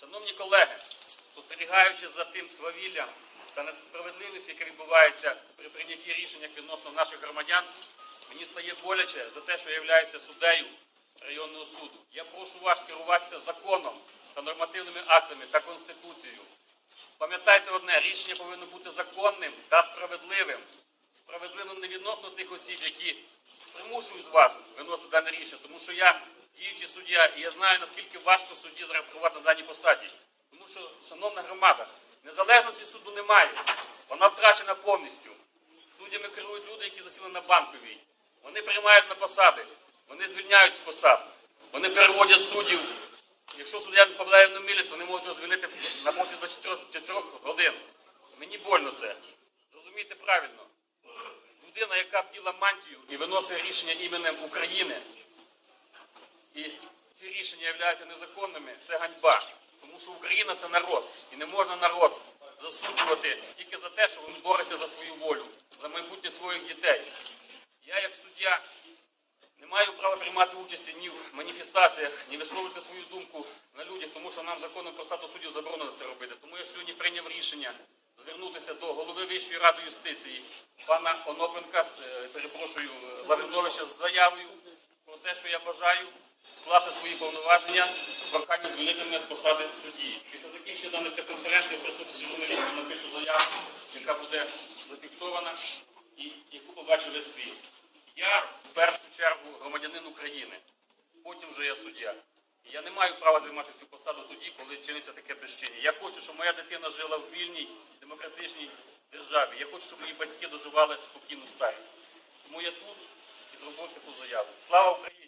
Шановні колеги, спостерігаючи за тим свавіллям та несправедливістю, яке відбувається при прийнятті рішень відносно наших громадян, мені стає боляче за те, що я являюся суддею районного суду. Я прошу вас керуватися законом та нормативними актами та конституцією. Пам'ятайте одне, рішення повинно бути законним та справедливим. Справедливим не відносно тих осіб, які примушують вас виносити дане рішення, тому що я діючий суддя, і я знаю, наскільки важко судді зарахувати на даній посаді. Тому що, шановна громада, незалежності суду немає. Вона втрачена повністю. Суддями керують люди, які засіли на банковій. Вони приймають на посади, вони звільняють з посад, вони переводять суддів. Якщо суддя попадає в немилість, вони можуть його звільнити на протязі 4, 4 годин. Мені больно це. Зрозумійте правильно. Людина, яка вділа мантію і виносить рішення іменем України, і ці рішення являються незаконними, це ганьба. Тому що Україна це народ. І не можна народ засуджувати тільки за те, що він бореться за свою волю, за майбутнє своїх дітей. Я, як суддя, не маю права приймати участі ні в маніфестаціях, ні висловлювати свою думку на людях, тому що нам законом про статус суддів заборонено це робити. Тому я сьогодні прийняв рішення звернутися до голови Вищої ради юстиції пана Онопенка, е, перепрошую, Лавриновича з заявою про те, що я бажаю вкласти свої повноваження прохання звільнити мене з посади судді. Після закінчення даної прес-конференції в присутності журналістів напишу заяву, яка буде зафіксована і яку побачив весь світ. Я в першу чергу громадянин України, потім вже я суддя. Я не маю права займати цю посаду тоді, коли чиниться таке безчиння. Я хочу, щоб моя дитина жила в вільній, демократичній державі. Я хочу, щоб мої батьки доживали спокійну старість. Тому я тут і зробив таку заяву. Слава Україні!